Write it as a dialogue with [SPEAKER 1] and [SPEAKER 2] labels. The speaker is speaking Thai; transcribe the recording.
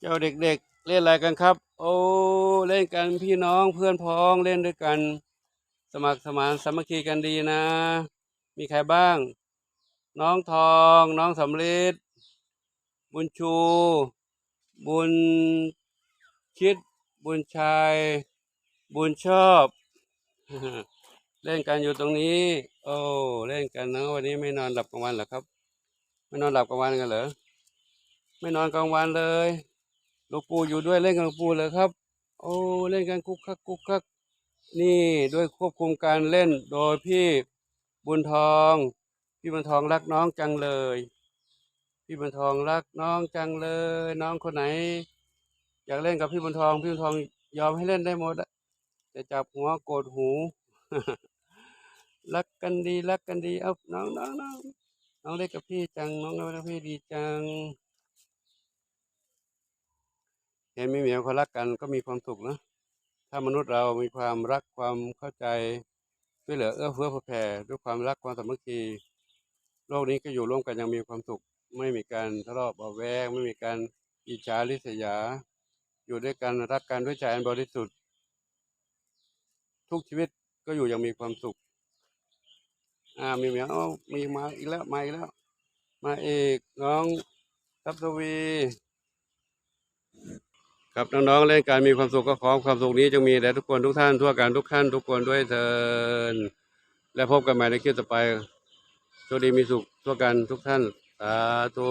[SPEAKER 1] เจ้าเด็กๆ เล่นอะไรกันครับ โอ้เล่นกันพี่น้องเพื่อนพ้องเล่นด้วยกัน สมัครสมานสามัคคีกันดีนะ มีใครบ้าง น้องทอง น้องสำลิดบุญชู บุญคิด บุญชัย บุญชอบ เล่นกันอยู่ตรงนี้ โอ้เล่นกันนะวันนี้ไม่นอนหลับกลางวันเหรอครับ ไม่นอนหลับกลางวันกันเหรอไม่นอนกลางวันเลย หลวงปู่อยู่ด้วยเล่นกับหลวงปู่เลยครับ โอ้เล่นกันคุกคักคุกคักนี่ด้วยควบคุมการเล่นโดยพี่บุญทอง พี่บุญทองรักน้องจังเลย พี่บุญทองรักน้องจังเลย น้องคนไหน อยากเล่นกับพี่บุญทอง พี่บุญทองยอมให้เล่นได้หมดจะจับหัวโกดหูรักกันดีรักกันดีเอาน้องน้องน้องน้องเล่นกับพี่จังน้องเล่นกับพี่ดีจัง เห็นไม่เหมียวเขารักกันก็มีความสุขนะ ถ้ามนุษย์เรามีความรักความเข้าใจช่วยเหลือเอื้อเฟื้อเผื่อแผ่ด้วยความรักความสามัคคี โลกนี้ก็อยู่ร่วมกันยังมีความสุข ไม่มีการทะเลาะเบาแวงไม่มีการอิจฉาริษยา อยู่ด้วยกันรักกันด้วยใจอันบริสุทธิ์ ทุกชีวิตก็อยู่ยังมีความสุข อ่ามีเหมียวเอมีมาอีกแล้วมาอีกแล้ว มาอีกน้องทัพทวี ครับน้องๆเล่นการมีความสุขก็ขอความสุขนี้จงมีแด่ทุกคนทุกท่านทั่วกันทุกขั้นทุกคนด้วยเถินและพบกันใหม่ในคลิปต่อไปโชคดีมีสุขทั่วกันทุกท่านสาธุ